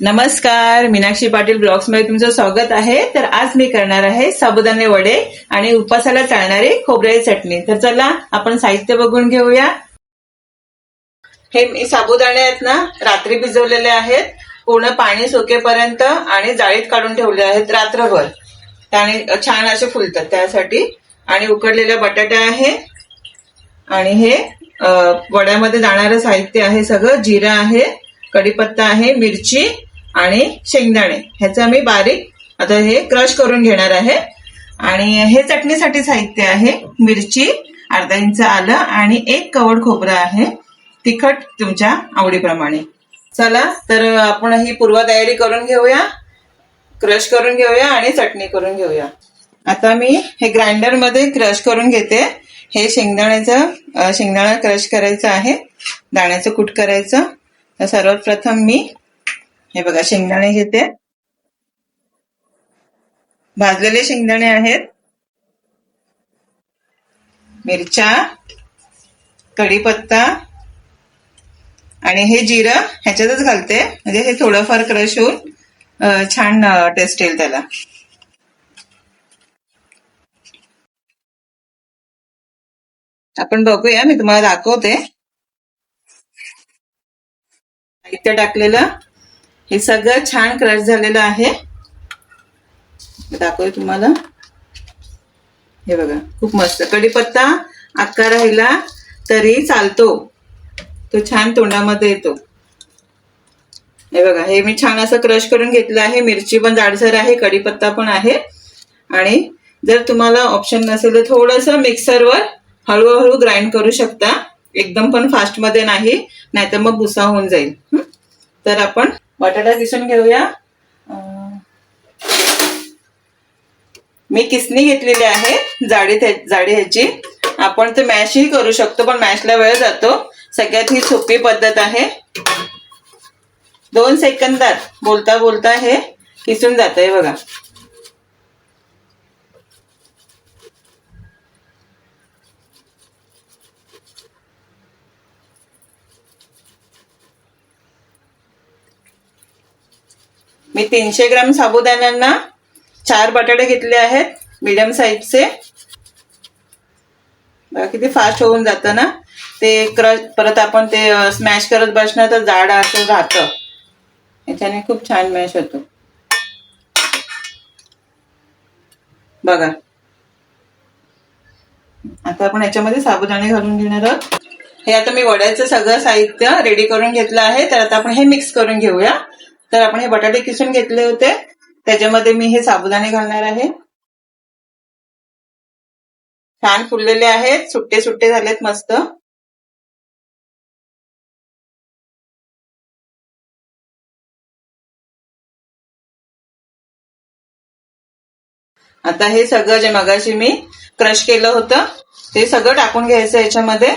नमस्कार मीनाक्षी पाटील ब्लॉग्समध्ये तुमचं स्वागत आहे. तर आज मी करणार आहे साबुदाणे वडे आणि उपासाला चालणारी खोबऱ्याची चटणी. तर चला आपण साहित्य बघून घेऊया. हे मी साबुदाणे आहेत ना रात्री भिजवलेले आहेत. पूर्ण पाणी सुकेपर्यंत आणि जाळीत काढून ठेवले आहेत रात्रभर. आणि छान असे फुलतात त्यासाठी. आणि उकडलेल्या बटाट्या आहे. आणि हे वड्यामध्ये जाणारं साहित्य आहे सगळं. जिरा आहे कढीपत्ता आहे मिरची आणि शेंगदाणे. ह्याचं आम्ही बारीक आता हे क्रश करून घेणार आहे. आणि हे चटणीसाठी साहित्य आहे. मिरची अर्धा इंच आलं आणि एक कवड खोबरं आहे. तिखट तुमच्या आवडीप्रमाणे. चला तर आपण ही पूर्वतयारी करून घेऊया. क्रश करून घेऊया आणि चटणी करून घेऊया. आता मी हे ग्राइंडरमध्ये क्रश करून घेते. हे शेंगदाण्याचं शेंगदाणा क्रश करायचं आहे. दाण्याचं कूट करायचं. तर सर्वात प्रथम मी हे बघा शेंगदाणे घेते. भाजलेले शेंगदाणे आहेत. मिरच्या कढीपत्ता आणि हे जिरं ह्याच्यातच घालते. म्हणजे हे थोडंफार क्रश होऊन छान टेस्ट येईल त्याला. आपण बघूया मी तुम्हाला दाखवते. साहित्य टाकलेलं हे सगळं छान क्रश झालेलं आहे. दाखवते तुम्हाला. हे बघा खूप मस्त. कढीपत्ता अक्का राहिला तरी चालतो. तो छान तोंडामध्ये येतो. हे बघा हे मी छान असं क्रश करून घेतलं आहे. मिरची पण जाडसर आहे कढीपत्ता पण आहे. आणि जर तुम्हाला ऑप्शन नसेल तर थोडंसं मिक्सरवर हळूहळू ग्राइंड करू शकता. एकदम पण फास्टमध्ये नाही नाहीतर मग भुसा होऊन जाईल. तर आपण बटाटा किसून घेऊया. मी किसणी घेतलेली आहे जाडी जाडी ह्याची. आपण ते मॅशही करू शकतो पण मॅशला वेळ जातो. सगळ्यात ही सोपी पद्धत आहे. दोन सेकंदात बोलता बोलता हे किसून जात आहे बघा. मी तीनशे ग्राम साबुदाण्यांना चार बटाटे घेतले आहेत मीडियम साईजचे बघा किती फास्ट होऊन जातं ना. ते क्रश परत आपण ते स्मॅश करत बसणं तर जाड असं राहतं. याच्याने खूप छान मॅश होतो. बघा. आता आपण याच्यामध्ये साबुदाणे घालून घेणार आहोत. हे आता मी वड्याचं सगळं साहित्य रेडी करून घेतलं आहे. तर आता आपण हे मिक्स करून घेऊया. तर आपण हे बटाटे किसून घेतले होते. त्याच्यामध्ये मी हे साबुदाणे घालणार आहे. छान फुललेले आहेत. सुट्टे सुट्टे झालेत मस्त. आता हे सगळं जे मगाशी मी क्रश केलं होतं ते सगळं टाकून घ्यायचं याच्यामध्ये.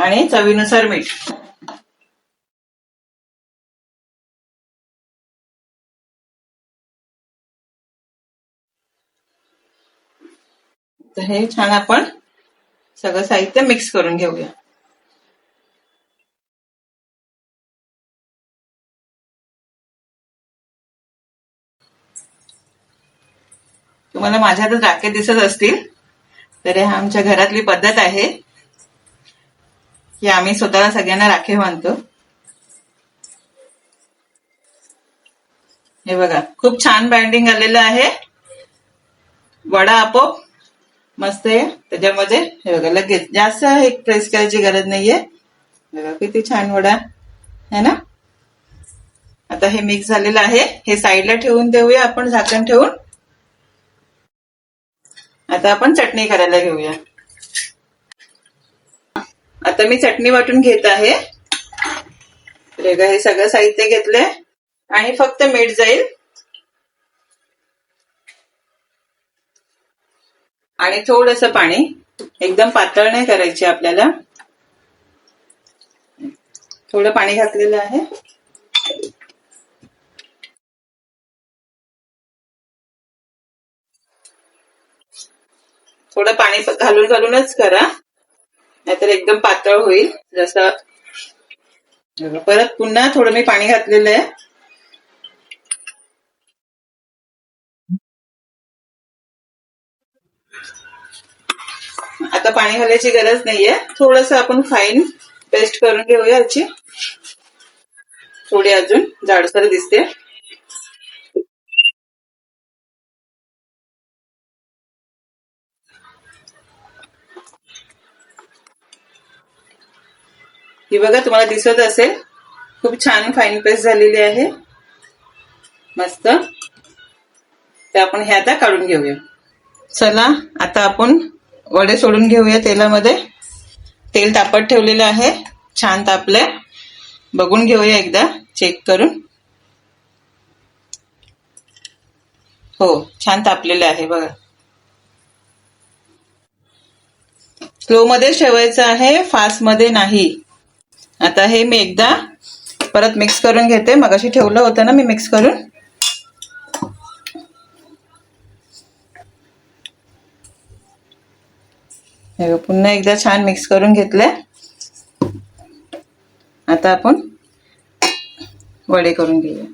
आणि चवीनुसार मीठ. तर हे छान आपण सगळं साहित्य मिक्स करून घेऊया. तुम्हाला माझ्या तर राखे दिसत असतील तर हे आमच्या घरातली पद्धत आहे. की आम्ही स्वतःला सगळ्यांना राखे बांधतो. हे बघा खूप छान बँडिंग आलेलं आहे. वडा आपोप मस्त आहे. त्याच्यामध्ये हे बघा लगेच. जास्त हे प्रेस करायची गरज नाहीये. बघा किती छान वडा. है ना? आता हे मिक्स झालेलं आहे. हे साईडला ठेवून देऊया. आपण झाकण ठेवून. आता आपण चटणी करायला घेऊया. आता मी चटणी वाटून घेत आहे. हे सगळं साहित्य घेतलंय. आणि फक्त मीठ जाईल. आणि थोडस पाणी. एकदम पातळ नाही करायची आपल्याला. थोडं पाणी घातलेलं आहे. थोडं पाणी घालून घालूनच करा. नाहीतर एकदम पातळ होईल. जसं परत पुन्हा थोडं मी पाणी घातलेलं आहे. आता पाणी घालायची गरज नाहीये. थोडस आपण फाईन पेस्ट करून घेऊया याची. थोडी अजून जाडसर दिसते. ही बघा तुम्हाला दिसत असेल. खूप छान फाईन पेस्ट झालेली आहे. मस्त. तर आपण हे आता काढून घेऊया. चला आता आपण वडे सोडून घेऊया तेलामध्ये. तेल तापत ठेवलेलं आहे. छान तापलंय. बघून घेऊया एकदा चेक करून. हो छान तापलेलं आहे बघा. स्लो मध्ये ठेवायचं आहे फास्टमध्ये नाही. आता हे मी एकदा परत मिक्स करून घेते. मगाशी ठेवलं होतं ना मी मिक्स करून. पुन्हा एकदा छान मिक्स करून घेतलंय. आता आपण वडे करून घेऊया.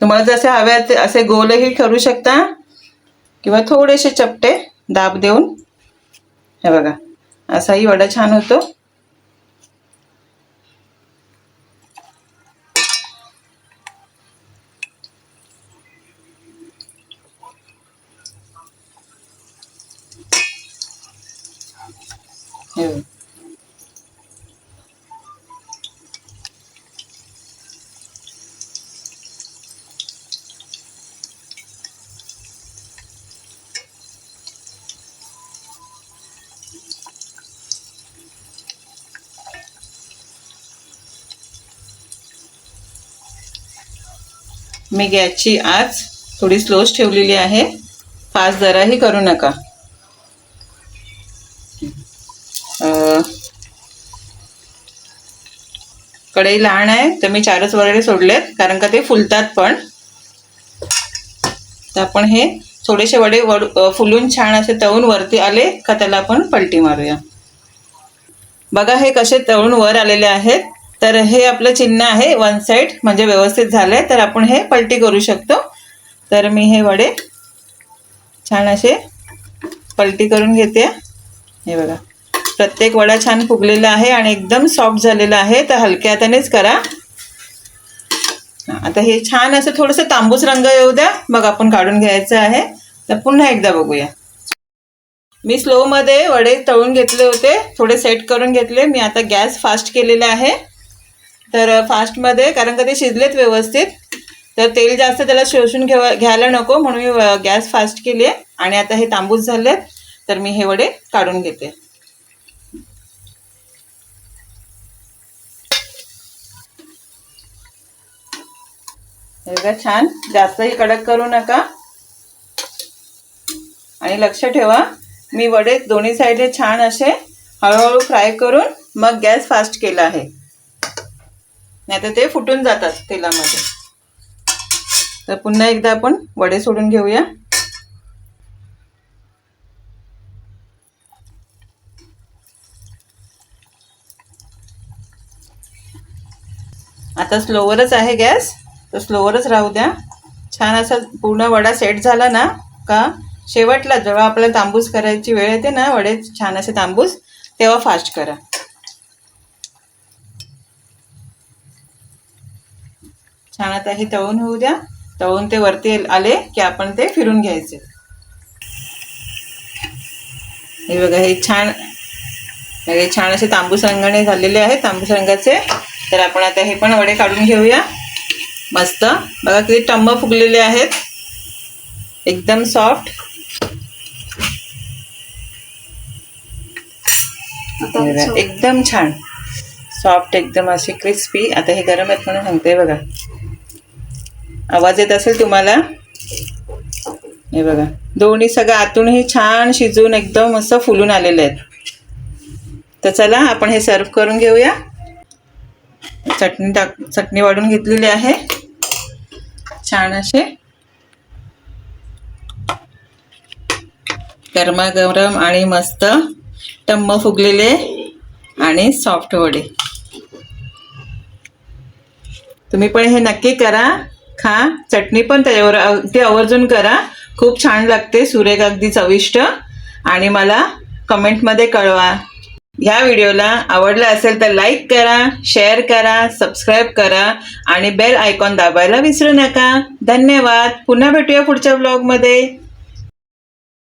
तुम्हाला जसे हवे असे गोलही करू शकता. किंवा थोडेसे चपटे दाब देऊन. हे बघा असाही वडा छान होतो. मी गॅसची आज थोडी स्लोच ठेवलेली आहे. फास्ट जराही करू नका. कढई लहान आहे तर मी चारच वगैरे सोडलेत कारण का ते फुलतात पण. तर आपण हे थोडेसे वडे वड फुलून छान असे तळून वरती आले का त्याला आपण पलटी मारूया. बघा हे कसे तळून वर आलेले आहेत. तर हे आपलं चिन्ह आहे वन साईड म्हणजे व्यवस्थित झालंय तर आपण हे पलटी करू शकतो. तर मी हे वडे छान असे पलटी करून घेते. हे बघा. प्रत्येक वडा छान फुगलेला आहे आणि एकदम सॉफ्ट झालेला आहे. तर हलक्या हातानेच करा. आता हे छान असं थोडंसं तांबूस रंग येऊ द्या. मग आपण काढून घ्यायचं आहे. तर पुन्हा एकदा बघूया. मी स्लोमध्ये वडे तळून घेतले होते. थोडे सेट करून घेतले. मी आता गॅस फास्ट केलेला आहे. तर फास्टमध्ये कारण का ते शिजलेत व्यवस्थित. तर तेल जास्त त्याला शोषून घेवा घ्यायला नको. म्हणून मी गॅस फास्ट केली आहे. आणि आता हे तांबूस झालेत. तर मी हे वडे काढून घेते. हे छान. जास्तही कडक करू नका. आणि लक्ष ठेवा. मी वडे दोन्ही साईडने छान असे हळूहळू फ्राय करून मग गॅस फास्ट केला आहे. नाहीतर ते फुटून जातात तेलामध्ये. तर पुन्हा एकदा आपण वडे सोडून घेऊया. आता स्लोवरच आहे गॅस. तर स्लोवरच राहू द्या. छान असा पूर्ण वडा सेट झाला ना का? शेवटला जेव्हा आपल्याला तांबूस करायची वेळ येते ना वडे छान असे तांबूस तेव्हा फास्ट करा. छान आता हे तळून होऊ द्या. तळून ते वरती आले की आपण ते फिरून घ्यायचे. हे बघा हे छान हे छान असे तांबूस रंगाने झालेले आहेत तांबूस रंगाचे. तर आपण आता हे पण वडे काढून घेऊया. मस्त. बघा किती टम्म फुगलेले आहेत. एकदम सॉफ्ट एकदम छान. सॉफ्ट एकदम असे क्रिस्पी आता हे गरम आहेत म्हणून सांगते बघा. आवाज येत असेल तुम्हाला? हे बघा. दोन्ही सगळं आतूनही छान शिजून एकदम मस्त फुलून आलेले आहेत. तर चला आपण हे सर्व करून घेऊया. चटणी टाक चटणी वाढून घेतलेली आहे. छान असे. गरमागरम आणि मस्त टम्म फुगलेले आणि सॉफ्ट वडे. तुम्ही पण हे नक्की करा. खा. चटणी पण त्याच्यावर ते आवर्जून करा. खूप छान लागते. सुरेख अगदी चविष्ट. आणि मला कमेंटमध्ये कळवा. ह्या व्हिडिओला आवडला असेल तर लाईक करा शेअर करा सबस्क्राईब करा आणि बेल आयकॉन दाबायला विसरू नका. धन्यवाद. पुन्हा भेटूया पुढच्या ब्लॉगमध्ये